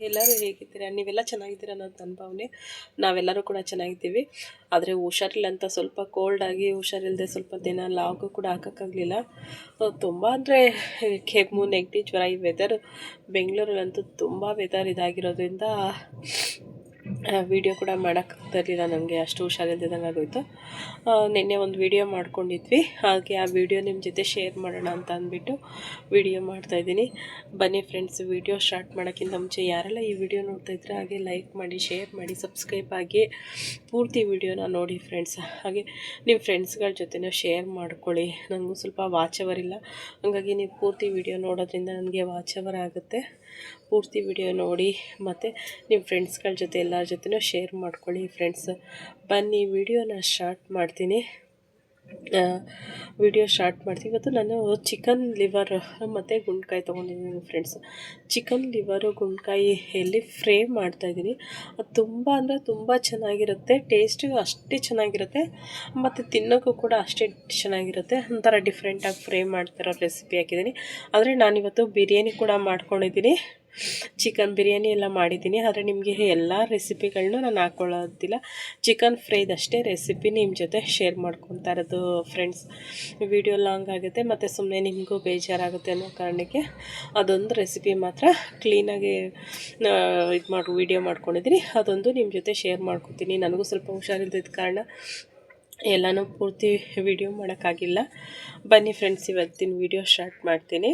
ಎಲ್ಲರೂ ಹೇಗಿದ್ದೀರಾ? ನೀವೆಲ್ಲ ಚೆನ್ನಾಗಿದ್ದೀರಾ ಅನ್ನೋದು ನನ್ನ ಭಾವನೆ. ನಾವೆಲ್ಲರೂ ಕೂಡ ಚೆನ್ನಾಗಿದ್ದೀವಿ. ಆದರೆ ಹುಷಾರಿಲ್ಲ ಅಂತ ಸ್ವಲ್ಪ ಕೋಲ್ಡ್ ಆಗಿ ಹುಷಾರಿಲ್ಲದೆ ಸ್ವಲ್ಪ ದಿನ ಲಾಗು ಕೂಡ ಹಾಕೋಕ್ಕಾಗಲಿಲ್ಲ. ತುಂಬ ಅಂದರೆ ಕೆಮ್ಮು, ನೆಗಡಿ, ಜ್ವರ ಈ ವೆದರ್ ಬೆಂಗಳೂರಲ್ಲಂತೂ ತುಂಬ ವೆದರ್ ಇದಾಗಿರೋದ್ರಿಂದ ವೀಡಿಯೋ ಕೂಡ ಮಾಡೋಕ್ಕಾಗ್ತಿರ್ಲಿಲ್ಲ ನನಗೆ ಅಷ್ಟು ಹುಷಾರಿಲ್ದಿದ್ದಂಗೆ ಆಗೋಯ್ತು. ನಿನ್ನೆ ಒಂದು ವಿಡಿಯೋ ಮಾಡ್ಕೊಂಡಿದ್ವಿ. ಹಾಗೆ ಆ ವಿಡಿಯೋ ನಿಮ್ಮ ಜೊತೆ ಶೇರ್ ಮಾಡೋಣ ಅಂತ ಅಂದ್ಬಿಟ್ಟು ವಿಡಿಯೋ ಮಾಡ್ತಾಯಿದ್ದೀನಿ ಬನ್ನಿ ಫ್ರೆಂಡ್ಸ್ ವಿಡಿಯೋ ಸ್ಟಾರ್ಟ್ ಮಾಡೋಕ್ಕಿಂತ ಮುಂಚೆ ಯಾರೆಲ್ಲ ಈ ವಿಡಿಯೋ ನೋಡ್ತಾ ಇದ್ರೆ ಹಾಗೆ ಲೈಕ್ ಮಾಡಿ ಶೇರ್ ಮಾಡಿ ಸಬ್ಸ್ಕ್ರೈಬ್ ಆಗಿ ಪೂರ್ತಿ ವಿಡಿಯೋನ ನೋಡಿ ಫ್ರೆಂಡ್ಸ್ ಹಾಗೆ ನಿಮ್ಮ ಫ್ರೆಂಡ್ಸ್ಗಳ ಜೊತೆನೂ ಶೇರ್ ಮಾಡ್ಕೊಳ್ಳಿ. ನನಗೂ ಸ್ವಲ್ಪ ವಾಚ್ ಅವರ್ ಇಲ್ಲ. ಹಾಗಾಗಿ ನೀವು ಪೂರ್ತಿ ವಿಡಿಯೋ ನೋಡೋದ್ರಿಂದ ನನಗೆ ವಾಚ್ ಅವರ್ ಆಗುತ್ತೆ. ಪೂರ್ತಿ ವಿಡಿಯೋ ನೋಡಿ ಮತ್ತು ನಿಮ್ಮ ಫ್ರೆಂಡ್ಸ್ಗಳ ಜೊತೆ ಎಲ್ಲರ ಜೊತೆನೂ ಶೇರ್ ಮಾಡ್ಕೊಳ್ಳಿ ಫ್ರೆಂಡ್ಸ್ ಬನ್ನಿ, ವಿಡಿಯೋನ ಸ್ಟಾರ್ಟ್ ಮಾಡ್ತೀನಿ. ವಿಡಿಯೋ ಸ್ಟಾರ್ಟ್ ಮಾಡ್ತೀವಿ ಇವತ್ತು ನಾನು ಚಿಕನ್ ಲಿವರ್ ಮತ್ತು ಗುಂಡ್ಕಾಯಿ ತೊಗೊಂಡಿದ್ದೀನಿ ಫ್ರೆಂಡ್ಸ್ ಚಿಕನ್ ಲಿವರು ಗುಂಡ್ಕಾಯಿ ಎಲ್ಲಿ ಫ್ರೈ ಮಾಡ್ತಾಯಿದ್ದೀನಿ ಅದು ತುಂಬ ಅಂದರೆ ತುಂಬ ಚೆನ್ನಾಗಿರುತ್ತೆ. ಟೇಸ್ಟು ಅಷ್ಟೇ ಚೆನ್ನಾಗಿರುತ್ತೆ. ಮತ್ತು ತಿನ್ನೋಕ್ಕೂ ಕೂಡ ಅಷ್ಟೇ ಚೆನ್ನಾಗಿರುತ್ತೆ. ಒಂಥರ ಡಿಫ್ರೆಂಟಾಗಿ ಫ್ರೈ ಮಾಡ್ತಿರೋ ರೆಸಿಪಿ ಹಾಕಿದ್ದೀನಿ. ಆದರೆ ನಾನಿವತ್ತು ಬಿರಿಯಾನಿ ಕೂಡ ಮಾಡ್ಕೊಂಡಿದ್ದೀನಿ. ಚಿಕನ್ ಬಿರಿಯಾನಿ ಎಲ್ಲ ಮಾಡಿದ್ದೀನಿ, ಆದರೆ ನಿಮಗೆ ಎಲ್ಲ ರೆಸಿಪಿಗಳನ್ನೂ ನಾನು ಹಾಕ್ಕೊಳ್ಳೋದಿಲ್ಲ ಚಿಕನ್ ಫ್ರೈದಷ್ಟೇ ರೆಸಿಪಿ ನಿಮ್ಮ ಜೊತೆ ಶೇರ್ ಮಾಡ್ಕೊತಾ ಇರೋದು ಫ್ರೆಂಡ್ಸ್ ವಿಡಿಯೋ ಲಾಂಗ್ ಆಗುತ್ತೆ, ಮತ್ತು ಸುಮ್ಮನೆ ನಿಮಗೂ ಬೇಜಾರಾಗುತ್ತೆ ಅನ್ನೋ ಕಾರಣಕ್ಕೆ ಅದೊಂದು ರೆಸಿಪಿ ಮಾತ್ರ ಕ್ಲೀನಾಗಿ ಇದು ಮಾಡಿ ವಿಡಿಯೋ ಮಾಡ್ಕೊಂಡಿದ್ದೀನಿ. ಅದೊಂದು ನಿಮ್ಮ ಜೊತೆ ಶೇರ್ ಮಾಡ್ಕೊತೀನಿ. ನನಗೂ ಸ್ವಲ್ಪ ಹುಷಾರಿಲ್ದಿದ್ದ ಕಾರಣ ಎಲ್ಲನೂ ಪೂರ್ತಿ ವಿಡಿಯೋ ಮಾಡೋಕ್ಕಾಗಿಲ್ಲ. ಬನ್ನಿ ಫ್ರೆಂಡ್ಸ್ ಇವತ್ತಿನ ವಿಡಿಯೋ ಸ್ಟಾರ್ಟ್ ಮಾಡ್ತೀನಿ.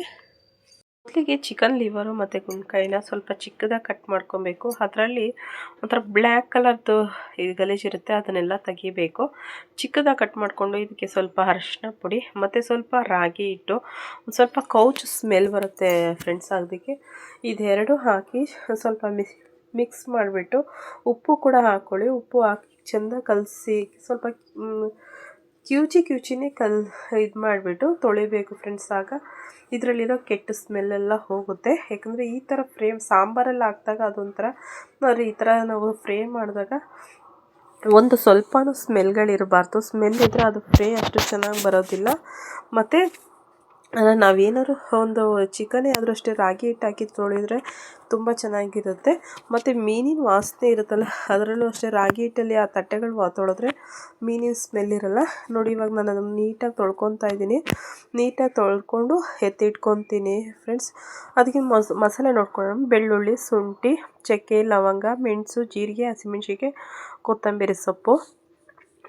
ಮೊದಲಿಗೆ ಚಿಕನ್ ಲಿವರು ಮತ್ತು ಗುಂಡ್ಕಾಯಿನ ಸ್ವಲ್ಪ ಚಿಕ್ಕದಾಗಿ ಕಟ್ ಮಾಡ್ಕೊಬೇಕು. ಅದರಲ್ಲಿ ಒಂಥರ ಬ್ಲ್ಯಾಕ್ ಕಲರ್ದು ಈ ಗಲೀಜಿರುತ್ತೆ ಅದನ್ನೆಲ್ಲ ತೆಗಿಬೇಕು. ಚಿಕ್ಕದಾಗಿ ಕಟ್ ಮಾಡಿಕೊಂಡು ಇದಕ್ಕೆ ಸ್ವಲ್ಪ ಅರಶಿನ ಪುಡಿ ಮತ್ತು ಸ್ವಲ್ಪ ರಾಗಿ ಹಿಟ್ಟು, ಒಂದು ಸ್ವಲ್ಪ ಕೌಚ್ ಸ್ಮೆಲ್ ಬರುತ್ತೆ ಫ್ರೆಂಡ್ಸ್ ಅದಕ್ಕೆ ಇದೆರಡು ಹಾಕಿ ಸ್ವಲ್ಪ ಮಿಕ್ಸ್ ಮಿಕ್ಸ್ ಮಾಡಿಬಿಟ್ಟು ಉಪ್ಪು ಕೂಡ ಹಾಕ್ಕೊಳ್ಳಿ ಉಪ್ಪು ಹಾಕಿ ಚೆಂದ ಕಲಸಿ ಸ್ವಲ್ಪ ಕ್ಯೂಚಿ ಕ್ಯೂಚಿನೇ ಕಲ್, ಇದು ಮಾಡಿಬಿಟ್ಟು ತೊಳಿಬೇಕು ಫ್ರೆಂಡ್ಸ್ ಆಗ. ಇದರಲ್ಲಿರೋ ಕೆಟ್ಟ ಸ್ಮೆಲ್ಲೆಲ್ಲ ಹೋಗುತ್ತೆ. ಯಾಕಂದರೆ ಈ ಥರ ಫ್ರೇಮ್ ಸಾಂಬಾರೆಲ್ಲ ಹಾಕಿದಾಗ ಅದೊಂಥರ ಈ ಥರ ನಾವು ಫ್ರೇಮ್ ಮಾಡಿದಾಗ ಒಂದು ಸ್ವಲ್ಪನೂ ಸ್ಮೆಲ್ಗಳಿರಬಾರ್ದು ಸ್ಮೆಲ್ ಇದ್ದರೆ ಅದು ಫ್ರೇ ಅಷ್ಟು ಚೆನ್ನಾಗಿ ಬರೋದಿಲ್ಲ. ಮತ್ತು ನಾವೇನಾದ್ರು ಒಂದು ಚಿಕನೇ ಆದರೂ ಅಷ್ಟೇ ರಾಗಿ ಹಿಟ್ಟು ಹಾಕಿ ತೊಳೆದ್ರೆ ತುಂಬ ಚೆನ್ನಾಗಿರುತ್ತೆ. ಮತ್ತು ಮೀನಿನ ವಾಸನೆ ಇರುತ್ತಲ್ಲ, ಅದರಲ್ಲೂ ಅಷ್ಟೇ ರಾಗಿ ಹಿಟ್ಟಲ್ಲಿ ಆ ತಟ್ಟೆಗಳು ತೊಳೆದ್ರೆ ಮೀನಿನ ಸ್ಮೆಲ್ ಇರಲ್ಲ. ನೋಡಿ, ಇವಾಗ ನಾನು ಅದನ್ನು ನೀಟಾಗಿ ತೊಳ್ಕೊತಾ ಇದ್ದೀನಿ. ನೀಟಾಗಿ ತೊಳ್ಕೊಂಡು ಎತ್ತಿಟ್ಕೊತೀನಿ ಫ್ರೆಂಡ್ಸ್ ಅದಕ್ಕೆ ಮಸ್, ಮಸಾಲೆ ನೋಡ್ಕೊಳ್ಳೋಣ. ಬೆಳ್ಳುಳ್ಳಿ, ಶುಂಠಿ, ಚಕ್ಕೆ, ಲವಂಗ, ಮೆಣಸು, ಜೀರಿಗೆ ಹಸಿಮೆಣ್ಸಿಗೆ ಕೊತ್ತಂಬರಿ ಸೊಪ್ಪು.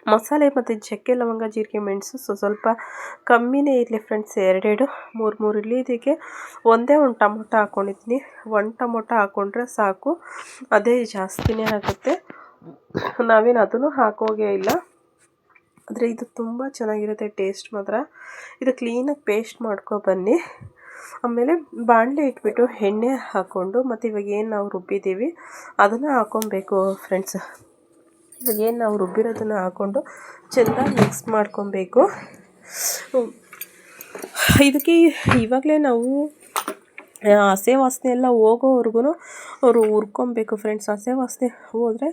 ಮಸಾಲೆ ಮತ್ತು ಚಕ್ಕೆ ಲವಂಗ, ಜೀರಿಗೆ, ಮೆಣಸು ಸೊ ಸ್ವಲ್ಪ ಕಮ್ಮಿನೇ ಇರಲಿ ಫ್ರೆಂಡ್ಸ್ ಎರಡೆರಡು, ಮೂರು ಮೂರು ಇರಲಿ ಇದಕ್ಕೆ ಒಂದೇ ಒಂದು ಟೊಮೊಟೊ ಹಾಕ್ಕೊಂಡಿದ್ದೀನಿ ಒಂದು ಟೊಮೊಟೊ ಹಾಕ್ಕೊಂಡ್ರೆ ಸಾಕು. ಅದೇ ಜಾಸ್ತಿನೇ ಆಗುತ್ತೆ. ನಾವೇನು ಅದನ್ನು ಹಾಕೋಗೇ ಇಲ್ಲ. ಆದರೆ ಇದು ತುಂಬ ಚೆನ್ನಾಗಿರುತ್ತೆ ಟೇಸ್ಟ್ ಮಾತ್ರ. ಇದು ಕ್ಲೀನಾಗಿ ಪೇಸ್ಟ್ ಮಾಡ್ಕೊ ಬನ್ನಿ. ಆಮೇಲೆ ಬಾಣಲೆ ಇಟ್ಬಿಟ್ಟು ಎಣ್ಣೆ ಹಾಕ್ಕೊಂಡು ಮತ್ತು ಇವಾಗ ಏನು ನಾವು ರುಬ್ಬಿದ್ದೀವಿ, ಅದನ್ನು ಹಾಕ್ಕೊಬೇಕು ಫ್ರೆಂಡ್ಸ್ ಇವಾಗ ಏನು ನಾವು ರುಬ್ಬಿರೋದನ್ನು ಹಾಕ್ಕೊಂಡು ಚೆನ್ನಾಗಿ ಮಿಕ್ಸ್ ಮಾಡ್ಕೊಬೇಕು. ಇದಕ್ಕೆ ಇವಾಗಲೇ ನಾವು ಹಸೆ ವಾಸನೆ ಎಲ್ಲ ಹೋಗೋವರೆಗೂ ಅವರು ಹುರ್ಕೊಬೇಕು ಫ್ರೆಂಡ್ಸ್ ಹಸೆ ವಾಸನೆ ಹೋದರೆ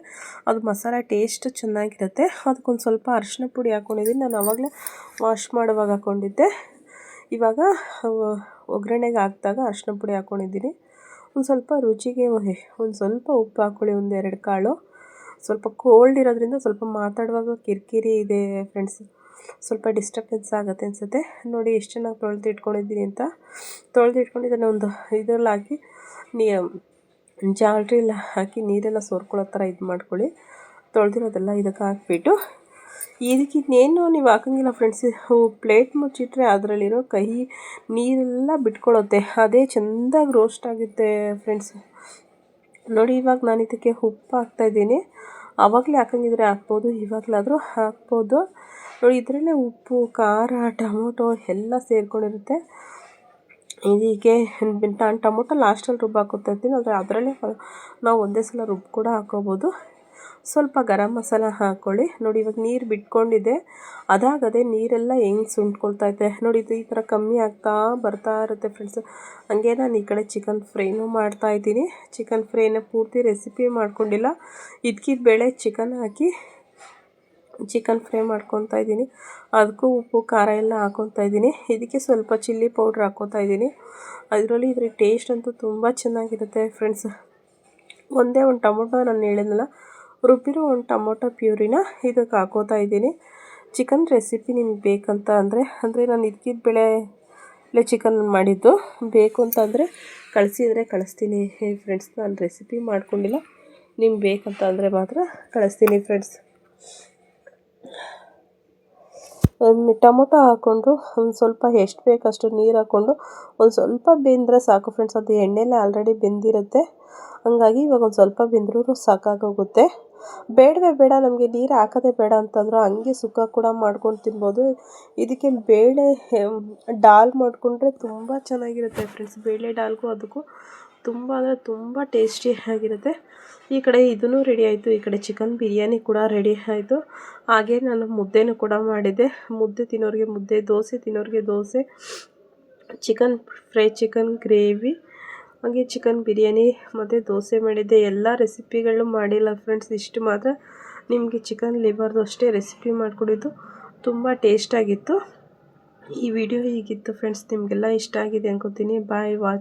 ಅದು ಮಸಾಲೆ ಟೇಸ್ಟ್ ಚೆನ್ನಾಗಿರುತ್ತೆ. ಅದಕ್ಕೊಂದು ಸ್ವಲ್ಪ ಅರಿಶಿನ ಪುಡಿ ಹಾಕ್ಕೊಂಡಿದ್ದೀನಿ ನಾನು ಆವಾಗಲೇ ವಾಶ್ ಮಾಡುವಾಗ ಹಾಕ್ಕೊಂಡಿದ್ದೆ ಇವಾಗ ಒಗ್ಗರಣೆಗೆ ಹಾಕಿದಾಗ ಅರಿಶಿನ ಪುಡಿ ಹಾಕ್ಕೊಂಡಿದ್ದೀನಿ ಒಂದು ಸ್ವಲ್ಪ ರುಚಿಗೆ, ಒಂದು ಸ್ವಲ್ಪ ಉಪ್ಪು ಹಾಕ್ಕೊಳ್ಳಿ ಒಂದು ಎರಡು ಕಾಳು. ಸ್ವಲ್ಪ ಕೋಲ್ಡ್ ಇರೋದ್ರಿಂದ ಸ್ವಲ್ಪ ಮಾತಾಡುವಾಗ ಕಿರಿಕಿರಿ ಇದೆ ಫ್ರೆಂಡ್ಸ್ ಸ್ವಲ್ಪ ಡಿಸ್ಟರ್ಬೆನ್ಸ್ ಆಗುತ್ತೆ ಅನಿಸುತ್ತೆ. ನೋಡಿ ಎಷ್ಟು ಚೆನ್ನಾಗಿ ತೊಳೆದು ಇಟ್ಕೊಂಡಿದ್ದೀನಿ ಅಂತ. ತೊಳೆದು ಇಟ್ಕೊಂಡು ಇದನ್ನು ಒಂದು ಇದರಲ್ಲಿ ಹಾಕಿ, ನೀ, ಜಾಲ್ರಿ ಎಲ್ಲ ಹಾಕಿ ನೀರೆಲ್ಲ ಸೋರ್ಕೊಳ್ಳೋ ಥರ ಇದು ಮಾಡ್ಕೊಳ್ಳಿ. ತೊಳೆದಿರೋದೆಲ್ಲ ಇದಕ್ಕೆ ಹಾಕ್ಬಿಟ್ಟು, ಇದಕ್ಕೆ ಇನ್ನೇನು ನೀವು ಹಾಕಂಗಿಲ್ಲ ಫ್ರೆಂಡ್ಸ್ ಪ್ಲೇಟ್ ಮುಚ್ಚಿಟ್ರೆ ಅದರಲ್ಲಿರೋ ಕಹಿ ನೀರೆಲ್ಲ ಬಿಟ್ಕೊಳ್ಳುತ್ತೆ. ಅದೇ ಚೆಂದಾಗಿ ರೋಸ್ಟ್ ಆಗುತ್ತೆ ಫ್ರೆಂಡ್ಸ್ ನೋಡಿ, ಇವಾಗ ನಾನು ಇದಕ್ಕೆ ಉಪ್ಪು ಹಾಕ್ತಾಯಿದ್ದೀನಿ ಆವಾಗಲೇ ಹಾಕಂಗಿದ್ರೆ ಹಾಕ್ಬೋದು, ಇವಾಗಲಾದರೂ ಹಾಕ್ಬೋದು. ನೋಡಿ, ಇದರಲ್ಲೇ ಉಪ್ಪು, ಖಾರ, ಟೊಮೊಟೊ ಎಲ್ಲ ಸೇರ್ಕೊಂಡಿರುತ್ತೆ. ಹೀಗೆ, ನಾನು ಟೊಮೊಟೊ ಲಾಸ್ಟಲ್ಲಿ ರುಬ್ಬಿ ಹಾಕೋತಾ ಇರ್ತೀನಿ. ಆದರೆ ಅದರಲ್ಲೇ ನಾವು ಒಂದೇ ಸಲ ರುಬ್ಬಿ ಕೂಡ ಹಾಕೋಬೋದು. ಸ್ವಲ್ಪ ಗರಂ ಮಸಾಲ ಹಾಕ್ಕೊಳ್ಳಿ ನೋಡಿ, ಇವಾಗ ನೀರು ಬಿಟ್ಕೊಂಡಿದೆ. ಅದಾಗದೆ ನೀರೆಲ್ಲ ಹೆಂಗೆ ಇದೆ. ನೋಡಿ, ಇದು ಈ ಥರ ಕಮ್ಮಿ ಆಗ್ತಾ ಬರ್ತಾ ಇರುತ್ತೆ ಫ್ರೆಂಡ್ಸ್ ಹಂಗೆ ನಾನು ಈ ಕಡೆ ಚಿಕನ್ ಫ್ರೈನೂ ಮಾಡ್ತಾ ಇದ್ದೀನಿ. ಚಿಕನ್ ಫ್ರೈನ ಪೂರ್ತಿ ರೆಸಿಪಿ ಮಾಡ್ಕೊಂಡಿಲ್ಲ. ಇದ್ಕಿದ ಬೇಳೆ ಚಿಕನ್ ಹಾಕಿ ಚಿಕನ್ ಫ್ರೈ ಮಾಡ್ಕೊತಾ ಇದ್ದೀನಿ. ಅದಕ್ಕೂ ಉಪ್ಪು, ಖಾರ ಎಲ್ಲ ಹಾಕೊತಾ ಇದ್ದೀನಿ. ಇದಕ್ಕೆ ಸ್ವಲ್ಪ ಚಿಲ್ಲಿ ಪೌಡ್ರ್ ಹಾಕೋತಾ ಇದ್ದೀನಿ. ಅದರಲ್ಲಿ ಇದ್ರ ಟೇಸ್ಟ್ ಅಂತೂ ತುಂಬ ಚೆನ್ನಾಗಿರುತ್ತೆ ಫ್ರೆಂಡ್ಸ್ ಒಂದೇ ಒಂದು ಟೊಮೊಟೊ ನಾನು ಹೇಳಿದ್ನಲ್ಲ ರುಬ್ಬಿರೋ ಒಂದು ಟೊಮೊಟೊ ಪ್ಯೂರಿನ ಇದಕ್ಕೆ ಹಾಕೋತಾ ಇದ್ದೀನಿ. ಚಿಕನ್ ರೆಸಿಪಿ ನಿಮ್ಗೆ ಬೇಕಂತ ಅಂದರೆ ಅಂದರೆ ನಾನು ಇದಕ್ಕಿದ ಬೆಳೆ ಚಿಕನ್ ಮಾಡಿದ್ದು. ಬೇಕು ಅಂತಂದರೆ ಕಳಿಸಿದರೆ ಕಳಿಸ್ತೀನಿ. ಫ್ರೆಂಡ್ಸ್ ನಾನು ರೆಸಿಪಿ ಮಾಡ್ಕೊಂಡಿಲ್ಲ. ನಿಮ್ಗೆ ಬೇಕಂತ ಅಂದರೆ ಮಾತ್ರ ಕಳಿಸ್ತೀನಿ ಫ್ರೆಂಡ್ಸ್ ಟೊಮೊಟೊ ಹಾಕ್ಕೊಂಡು ಒಂದು ಸ್ವಲ್ಪ ಎಷ್ಟು ಬೇಕಷ್ಟು ನೀರು ಹಾಕ್ಕೊಂಡು ಒಂದು ಸ್ವಲ್ಪ ಬೆಂದರೆ ಸಾಕು ಫ್ರೆಂಡ್ಸ್ ಅದು ಎಣ್ಣೆಲೆ ಆಲ್ರೆಡಿ ಬೆಂದಿರುತ್ತೆ. ಹಂಗಾಗಿ ಇವಾಗ ಒಂದು ಸ್ವಲ್ಪ ಬೆಂದ್ರೂ ಸಾಕಾಗೋಗುತ್ತೆ. ಬೇಡವೇ ಬೇಡ, ನಮಗೆ ನೀರು ಹಾಕೋದೇ ಬೇಡ ಅಂತಂದ್ರು ಹಂಗೆ ಸುಕ್ಕ ಕೂಡ ಮಾಡ್ಕೊಂಡು ತಿನ್ಬೋದು. ಇದಕ್ಕೆ ಬೇಳೆ ಡಾಲ್ ಮಾಡಿಕೊಂಡ್ರೆ ತುಂಬ ಚೆನ್ನಾಗಿರುತ್ತೆ ಫ್ರೆಂಡ್ಸ್ ಬೇಳೆ ಡಾಲ್ಗೂ ಅದಕ್ಕೂ ತುಂಬ ಅಂದರೆ ತುಂಬ ಟೇಸ್ಟಿಯಾಗಿರುತ್ತೆ ಈ ಕಡೆ ಇದೂ ರೆಡಿ ಆಯಿತು. ಈ ಕಡೆ ಚಿಕನ್ ಬಿರಿಯಾನಿ ಕೂಡ ರೆಡಿ ಆಯಿತು. ಹಾಗೆ ನಾನು ಮುದ್ದೆನೂ ಕೂಡ ಮಾಡಿದ್ದೆ. ಮುದ್ದೆ ತಿನ್ನೋರಿಗೆ ಮುದ್ದೆ, dosa ತಿನ್ನೋರಿಗೆ dosa chicken fry chicken gravy ಹಾಗೆ ಚಿಕನ್ ಬಿರಿಯಾನಿ ಮತ್ತು ದೋಸೆ ಮಾಡಿದ್ದೆ. ಎಲ್ಲ ರೆಸಿಪಿಗಳು ಮಾಡಿಲ್ಲ ಫ್ರೆಂಡ್ಸ್ ಇಷ್ಟು ಮಾತ್ರ. ನಿಮಗೆ ಚಿಕನ್ ಲಿವರ್ದು ಅಷ್ಟೇ ರೆಸಿಪಿ ಮಾಡಿಕೊಡಿದ್ದು. ತುಂಬ ಟೇಸ್ಟಾಗಿತ್ತು ಈ ವಿಡಿಯೋ ಹೀಗಿತ್ತು ಫ್ರೆಂಡ್ಸ್ ನಿಮಗೆಲ್ಲ ಇಷ್ಟ ಆಗಿದೆ ಅನ್ಕೋತೀನಿ. ಬಾಯ್ ವಾಚ್